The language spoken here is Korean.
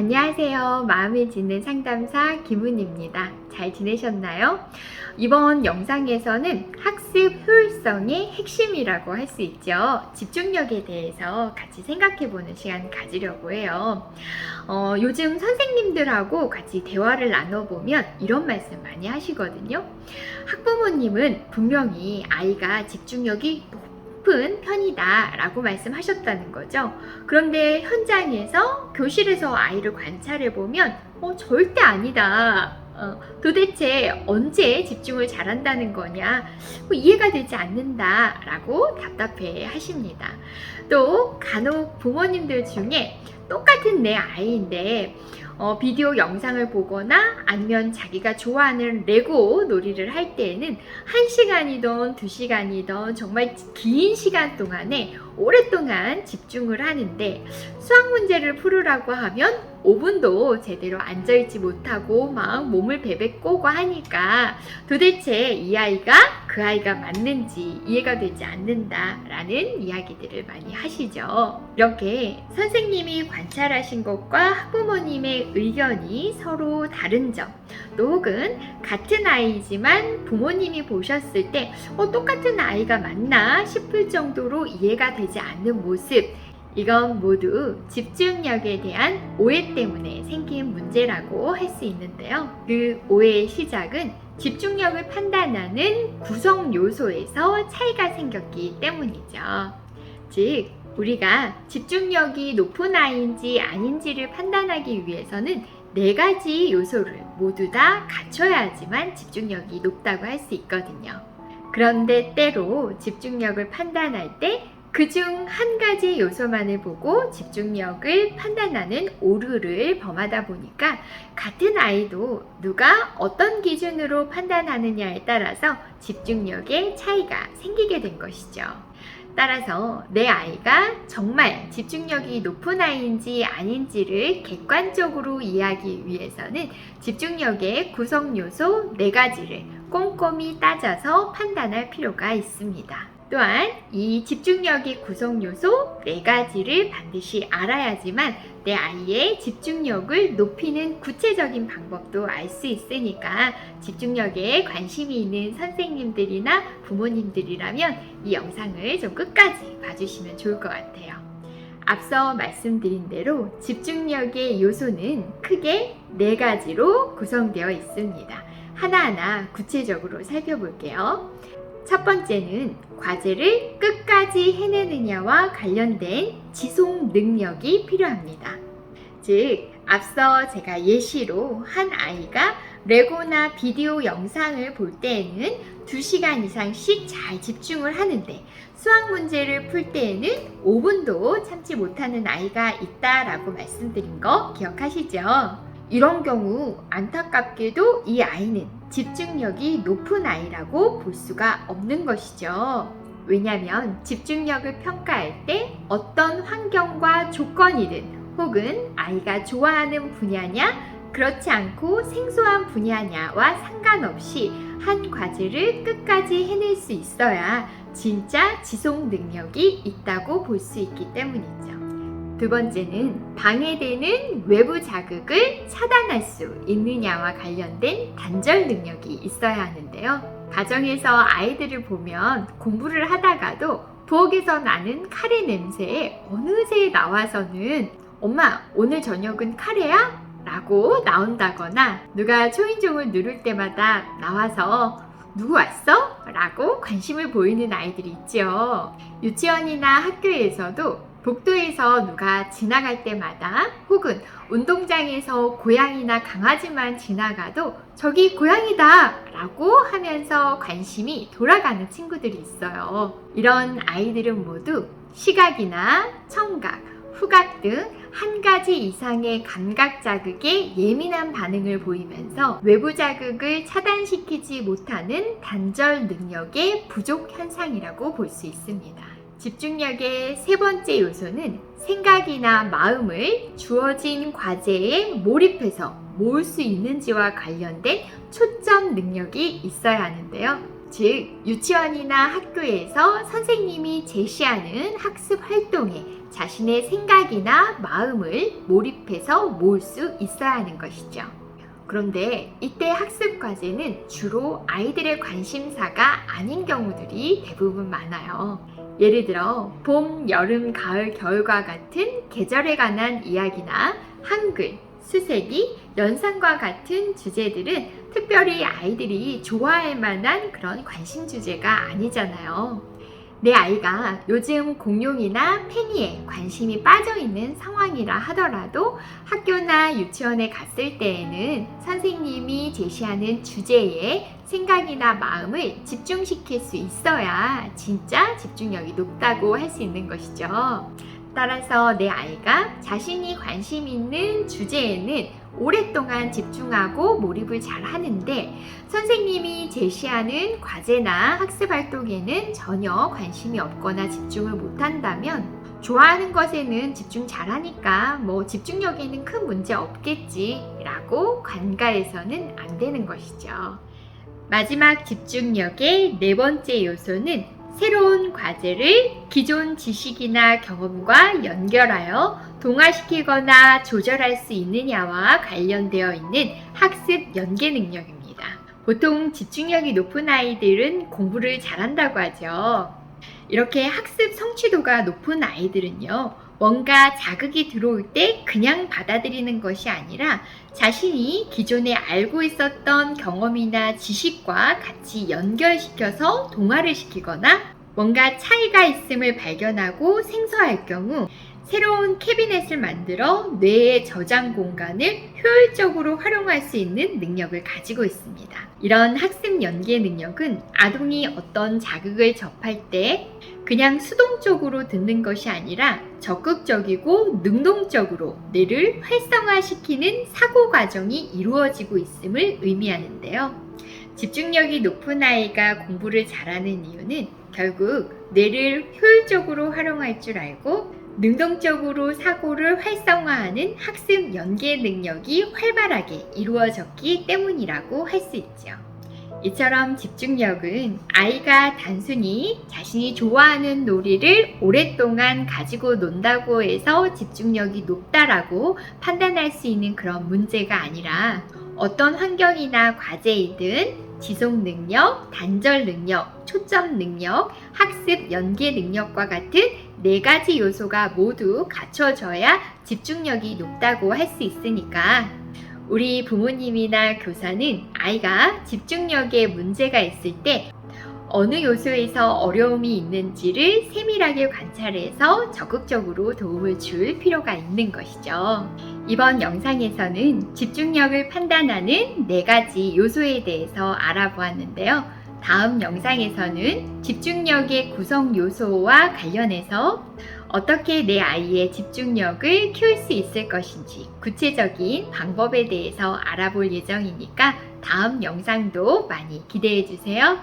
안녕하세요. 마음을 짓는 상담사 김은입니다. 잘 지내셨나요? 이번 영상에서는 학습 효율성의 핵심이라고 할 수 있죠. 집중력에 대해서 같이 생각해 보는 시간 가지려고 해요. 어, 요즘 선생님들하고 같이 대화를 나눠보면 이런 말씀 많이 하시거든요. 학부모님은 분명히 아이가 집중력이 높 은 편이다 라고 말씀하셨다는 거죠. 그런데 현장에서 교실에서 아이를 관찰해 보면 어, 절대 아니다. 어, 도대체 언제 집중을 잘한다는 거냐 뭐 이해가 되지 않는다 라고 답답해 하십니다. 또 간혹 부모님들 중에 똑같은 내 아이인데 어, 비디오 영상을 보거나 아니면 자기가 좋아하는 레고 놀이를 할 때에는 한 시간이든 두 시간이든 정말 긴 시간 동안에 오랫동안 집중을 하는데 수학 문제를 풀으라고 하면 5분도 제대로 앉아있지 못하고 막 몸을 베베 꼬고 하니까 도대체 이 아이가 그 아이가 맞는지 이해가 되지 않는다라는 이야기들을 많이 하시죠. 이렇게 선생님이 관찰하신 것과 학부모님의 의견이 서로 다른 점, 또 혹은 같은 아이지만 부모님이 보셨을 때 어, 똑같은 아이가 맞나 싶을 정도로 이해가 되지 않는 모습, 이건 모두 집중력에 대한 오해 때문에 생긴 문제라고 할 수 있는데요. 그 오해의 시작은 집중력을 판단하는 구성 요소에서 차이가 생겼기 때문이죠. 즉, 우리가 집중력이 높은 아이인지 아닌지를 판단하기 위해서는 네 가지 요소를 모두 다 갖춰야지만 집중력이 높다고 할 수 있거든요. 그런데 때로 집중력을 판단할 때 그중 한 가지 요소만을 보고 집중력을 판단하는 오류를 범하다 보니까 같은 아이도 누가 어떤 기준으로 판단하느냐에 따라서 집중력의 차이가 생기게 된 것이죠. 따라서 내 아이가 정말 집중력이 높은 아이인지 아닌지를 객관적으로 이해하기 위해서는 집중력의 구성 요소 네 가지를 꼼꼼히 따져서 판단할 필요가 있습니다. 또한 이 집중력의 구성 요소 네 가지를 반드시 알아야지만 내 아이의 집중력을 높이는 구체적인 방법도 알 수 있으니까 집중력에 관심이 있는 선생님들이나 부모님들이라면 이 영상을 좀 끝까지 봐주시면 좋을 것 같아요. 앞서 말씀드린 대로 집중력의 요소는 크게 네 가지로 구성되어 있습니다. 하나하나 구체적으로 살펴볼게요. 첫 번째는 과제를 끝까지 해내느냐와 관련된 지속 능력이 필요합니다. 즉, 앞서 제가 예시로 한 아이가 레고나 비디오 영상을 볼 때에는 2시간 이상씩 잘 집중을 하는데 수학 문제를 풀 때에는 5분도 참지 못하는 아이가 있다라고 말씀드린 거 기억하시죠? 이런 경우 안타깝게도 이 아이는 집중력이 높은 아이라고 볼 수가 없는 것이죠. 왜냐하면 집중력을 평가할 때 어떤 환경과 조건이든 혹은 아이가 좋아하는 분야냐 그렇지 않고 생소한 분야냐와 상관없이 한 과제를 끝까지 해낼 수 있어야 진짜 지속 능력이 있다고 볼 수 있기 때문이죠. 두 번째는 방해되는 외부 자극을 차단할 수 있느냐와 관련된 단절 능력이 있어야 하는데요. 가정에서 아이들을 보면 공부를 하다가도 부엌에서 나는 카레 냄새에 어느새 나와서는 엄마 오늘 저녁은 카레야? 라고 나온다거나 누가 초인종을 누를 때마다 나와서 누구 왔어? 라고 관심을 보이는 아이들이 있죠. 유치원이나 학교에서도 복도에서 누가 지나갈 때마다 혹은 운동장에서 고양이나 강아지만 지나가도 저기 고양이다 라고 하면서 관심이 돌아가는 친구들이 있어요. 이런 아이들은 모두 시각이나 청각, 후각 등 한 가지 이상의 감각 자극에 예민한 반응을 보이면서 외부 자극을 차단시키지 못하는 단절 능력의 부족 현상이라고 볼 수 있습니다. 집중력의 세 번째 요소는 생각이나 마음을 주어진 과제에 몰입해서 모을 수 있는지와 관련된 초점 능력이 있어야 하는데요. 즉, 유치원이나 학교에서 선생님이 제시하는 학습 활동에 자신의 생각이나 마음을 몰입해서 모을 수 있어야 하는 것이죠. 그런데 이때 학습 과제는 주로 아이들의 관심사가 아닌 경우들이 대부분 많아요. 예를 들어 봄, 여름, 가을, 겨울과 같은 계절에 관한 이야기나 한글, 수세기, 연상과 같은 주제들은 특별히 아이들이 좋아할 만한 그런 관심 주제가 아니잖아요. 내 아이가 요즘 공룡이나 페니에 관심이 빠져 있는 상황이라 하더라도 학교나 유치원에 갔을 때에는 선생님이 제시하는 주제에 생각이나 마음을 집중시킬 수 있어야 진짜 집중력이 높다고 할 수 있는 것이죠. 따라서 내 아이가 자신이 관심 있는 주제에는 오랫동안 집중하고 몰입을 잘 하는데 선생님이 제시하는 과제나 학습 활동에는 전혀 관심이 없거나 집중을 못 한다면 좋아하는 것에는 집중 잘하니까 뭐 집중력에는 큰 문제 없겠지라고 관가해서는 안 되는 것이죠. 마지막 집중력의 네 번째 요소는 새로운 과제를 기존 지식이나 경험과 연결하여 동화시키거나 조절할 수 있느냐와 관련되어 있는 학습 연계 능력입니다. 보통 집중력이 높은 아이들은 공부를 잘한다고 하죠. 이렇게 학습 성취도가 높은 아이들은요, 뭔가 자극이 들어올 때 그냥 받아들이는 것이 아니라 자신이 기존에 알고 있었던 경험이나 지식과 같이 연결시켜서 동화를 시키거나 뭔가 차이가 있음을 발견하고 생소할 경우 새로운 캐비넷을 만들어 뇌의 저장 공간을 효율적으로 활용할 수 있는 능력을 가지고 있습니다. 이런 학습 연계 능력은 아동이 어떤 자극을 접할 때 그냥 수동적으로 듣는 것이 아니라 적극적이고 능동적으로 뇌를 활성화시키는 사고 과정이 이루어지고 있음을 의미하는데요. 집중력이 높은 아이가 공부를 잘하는 이유는 결국 뇌를 효율적으로 활용할 줄 알고 능동적으로 사고를 활성화하는 학습 연계 능력이 활발하게 이루어졌기 때문이라고 할 수 있죠. 이처럼 집중력은 아이가 단순히 자신이 좋아하는 놀이를 오랫동안 가지고 논다고 해서 집중력이 높다라고 판단할 수 있는 그런 문제가 아니라 어떤 환경이나 과제이든 지속 능력, 단절 능력, 초점 능력, 학습 연계 능력과 같은 네 가지 요소가 모두 갖춰져야 집중력이 높다고 할 수 있으니까 우리 부모님이나 교사는 아이가 집중력에 문제가 있을 때 어느 요소에서 어려움이 있는지를 세밀하게 관찰해서 적극적으로 도움을 줄 필요가 있는 것이죠. 이번 영상에서는 집중력을 판단하는 네 가지 요소에 대해서 알아보았는데요. 다음 영상에서는 집중력의 구성 요소와 관련해서 어떻게 내 아이의 집중력을 키울 수 있을 것인지 구체적인 방법에 대해서 알아볼 예정이니까 다음 영상도 많이 기대해 주세요.